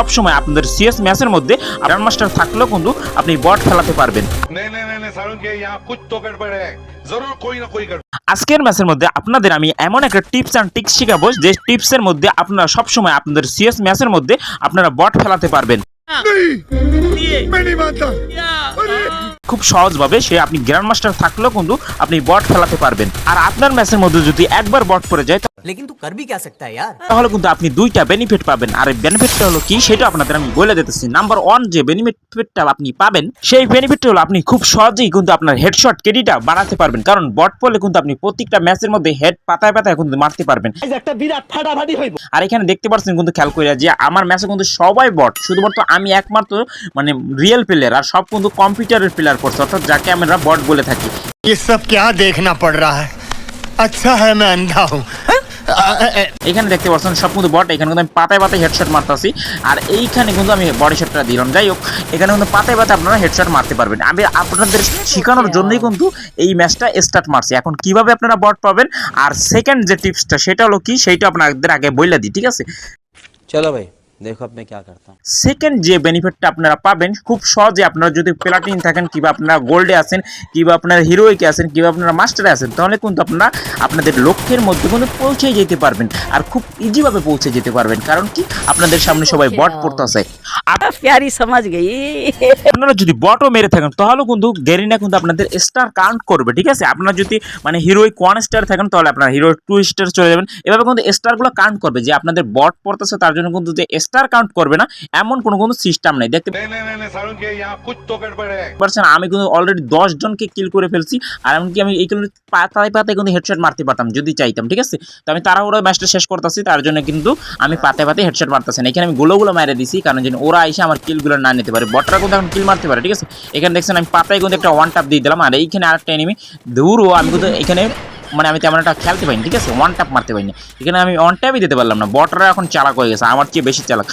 সব সময় আপনাদের সিএস ম্যাচের মধ্যে গ্র্যান্ড মাস্টার থাকলেও কিন্তু আপনি বট খেলাতে পারবেন। আজকের ম্যাচের মধ্যে আপনাদের আমি এমন একটা টিপস অ্যান্ড টিক্স শেখাবো যে টিপসের মধ্যে আপনারা সব সময় আপনাদের সিএস ম্যাচের মধ্যে আপনারা বট খেলাতে পারবেন। খুব সহজভাবে সে আপনি গ্র্যান্ড মাস্টার থাকলেও কিন্তু আপনি বট খেলাতে পারবেন। আর আপনার ম্যাচের মধ্যে যদি একবার বট পড়ে যায় लेकिन तू कर भी क्या सकता है यार তাহলে কিন্তু আপনি দুইটা বেনিফিট পাবেন আর এই বেনিফিটটা হলো কি সেটা আপনাদের আমি বলে দিতেছি নাম্বার ওয়ান যে বেনিফিটটা আপনি পাবেন সেই বেনিফিটটা হলো আপনি খুব সহজেই কিন্তু আপনার হেডশট কেডিটা বাড়াতে পারবেন কারণ বট পড়লে কিন্তু আপনি প্রত্যেকটা ম্যাচের মধ্যে হেড পাতায় পাতায় কিন্তু মারতে পারবেন একটা বিরাট ফাটাফাটি হইব আর এখানে দেখতে পাচ্ছেন কিন্তু খেয়াল করে যে আমার ম্যাচে কিন্তু সবাই বট শুধুমাত্র আমি একমাত্র মানে রিয়েল প্লেয়ার আর সব কিন্তু কম্পিউটারের প্লেয়ার করছে অর্থাৎ যাকে আমরা বট বলে থাকি ये सब क्या देखना पड़ रहा है अच्छा है मैं अंधा हूँ এখানে দেখতে পাচ্ছেন সব কিন্তু বট, এখানে কিন্তু আমি পাতায় পাতায় হেডশট মারতেছি। আর এইখানে কিন্তু আমি বডি শটটা দিলাম। যাই হোক, এখানে কিন্তু পাতায় পাতায় আপনারা হেডশট মারতে পারবেন। আমি আপনাদের শেখানোর জন্যই কিন্তু এই ম্যাচটা স্টার্ট মারছি। এখন কীভাবে আপনারা বট পাবেন? আর সেকেন্ড যে টিপসটা সেটা হলো কি? সেইটা আপনাদের আগে বললে দিই, ঠিক আছে? চলো ভাই। দেখো আপনি কি করতাম সেকেন্ড যে বেনিফিটটা আপনারা পাবেন খুব সহজে আপনারা যদি প্লাটিন থাকেন কিংবা আপনারা গোল্ডে আছেন কিংবা আপনারা হিরোইকে আছেন কিংবা আপনারা মাস্টারে আছেন তাহলে কিন্তু আপনারা আপনাদের লক্ষ্যের মধ্যে কিন্তু পৌঁছে যেতে পারবেন আর খুব ইজিভাবে পৌঁছে যেতে পারবেন। কারণ কি? আপনাদের সামনে সবাই বট পড়তেছে আপনার প্যারি সমাজ গেই। আপনারা যদি বটও মেরে থাকেন তাহলেও কিন্তু গেরিনা কিন্তু আপনাদের স্টার কাউন্ট করবে ঠিক আছে? আপনারা যদি মানে হিরোইক ওয়ান স্টার থাকেন তাহলে আপনারা হিরো টু স্টার চলে যাবেন। এভাবে কিন্তু স্টারগুলো কাউন্ট করবে। যে আপনাদের বট পড়তেছে তার জন্য কিন্তু যে স্টার কাউন্ট করবে না এমন কোনো কোনো সিস্টেম নেই। দেখতে পারছেন আমি কিন্তু অলরেডি দশ জনকে কিল করে ফেলছি আর এমনকি আমি এইগুলো পাতায় পাতায় কিন্তু হেডশট মারতে পারতাম যদি চাইতাম ঠিক আছে? তো আমি তাড়াহুড়ো ম্যাচটা শেষ করতেছি তার জন্য কিন্তু আমি পাতায় পাতে হেডশট মারতেছি না। এখানে আমি গোলোগুলো মেরে দিছি কারণ যেন ওরা এসে আমার কিলগুলো না নিতে পারে। বটরা কিন্তু এখন কিল মারতে পারে ঠিক আছে? এখানে দেখছেন আমি পাতায় কিন্তু একটা ওয়ান টাপ দিয়ে দিলাম আর এইখানে আরেকটা এনিমি দূর আমি কিন্তু এখানে মানে আমি তেমন একটা খেলতে পারিনি, ঠিক আছে? ওয়ান ট্যাপ মারতে পারিনি। এখানে আমি ওয়ান ট্যাপই দিতে পারলাম না। বটরা এখন চালাক হয়ে গেছে, আমার চেয়ে বেশি চালাক।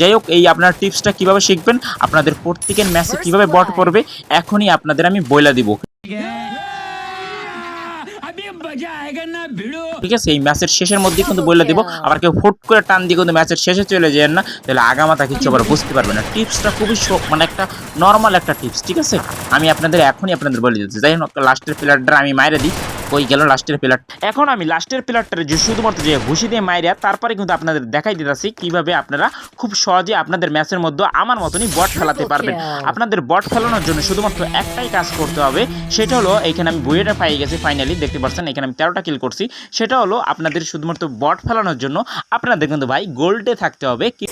যাই হোক, এই আপনার টিপসটা কীভাবে শিখবেন, আপনাদের প্রত্যেকের ম্যাচে কীভাবে বট পড়বে এখনই আপনাদের আমি বইলা দিব। ঠিক আছে এই ম্যাচের শেষের মধ্যে কিন্তু বলে দিব। আবার কেউ ফুট করে টান দিয়ে কিন্তু ম্যাচের শেষে চলে যায় না তাহলে আগামাতা কিছু আবার বুঝতে পারবে না। টিপসটা খুবই মানে একটা নর্মাল একটা টিপস ঠিক আছে? আমি আপনাদের এখনই আপনাদের বলে দিচ্ছি। যাই হোক লাস্টের প্লেয়ারটা আমি মাইরে দিই। কই গেল লাস্টের প্লেয়ার এখন আমি লাস্টের প্লেয়ারটারে যে শুধুমাত্র যে ঘুষি দিয়ে মাইরা তারপরে কিন্তু আপনাদের দেখাই দিতেছি কীভাবে আপনারা খুব সহজে আপনাদের ম্যাচের মধ্যে আমার মতনই বট ফেলাতে পারবেন। আপনাদের বট ফেলানোর জন্য শুধুমাত্র একটাই কাজ করতে হবে সেটা হলো এখানে আমি বইয়েটা পাই গেছি ফাইনালি দেখতে পাচ্ছেন এখানে আমি তেরোটা কিল করছি। সেটা হলো আপনাদের শুধুমাত্র বট ফেলানোর জন্য আপনাদের কিন্তু ভাই গোল্ডে থাকতে হবে কি-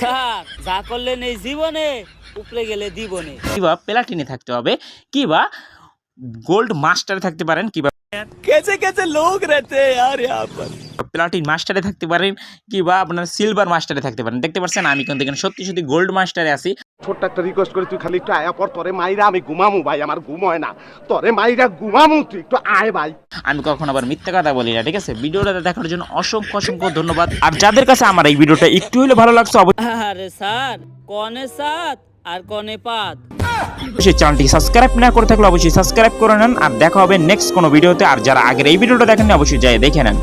যা করলেন এই জীবনে উপরে গেলে দিবনে। কিবা প্লাটিনে থাকতে হবে কিবা গোল্ড মাস্টারে থাকতে পারেন কিবা কেসে লোক রেতে আর প্লাটিন মাস্টারে থাকতে পারেন কিংবা আপনার সিলভার মাস্টারে থাকতে পারেন। দেখতে পাচ্ছেন আমি কিন্তু এখানে সত্যি সত্যি গোল্ড মাস্টারে ছোট্ট একটা রিকোয়েস্ট করি তুই খালি একটু আয়া পর মাইরা আমি ঘুমামু ভাই আমার ঘুম হয় না। তোরে মাইরা ঘুমামু তুই একটু আয় ভাই। আমি কখন আবার মিথ্যা কথা বলি না ঠিক আছে? ভিডিওটা দেখার জন্য অসংখ্য অসংখ্য ধন্যবাদ। আর যাদের কাছে আমার এই ভিডিওটা একটু হলে ভালো লাগছে আরে স্যার কনে সাত আর কনে পাত। অবশ্যই চ্যানেলটি সাবস্ক্রাইব না করে থাকলে অবশ্যই সাবস্ক্রাইব করে নেন। আর দেখা হবে নেক্সট কোনো ভিডিওতে আর যারা আগের এই ভিডিওটা দেখেননি, অবশ্যই যাই দেখে নেন।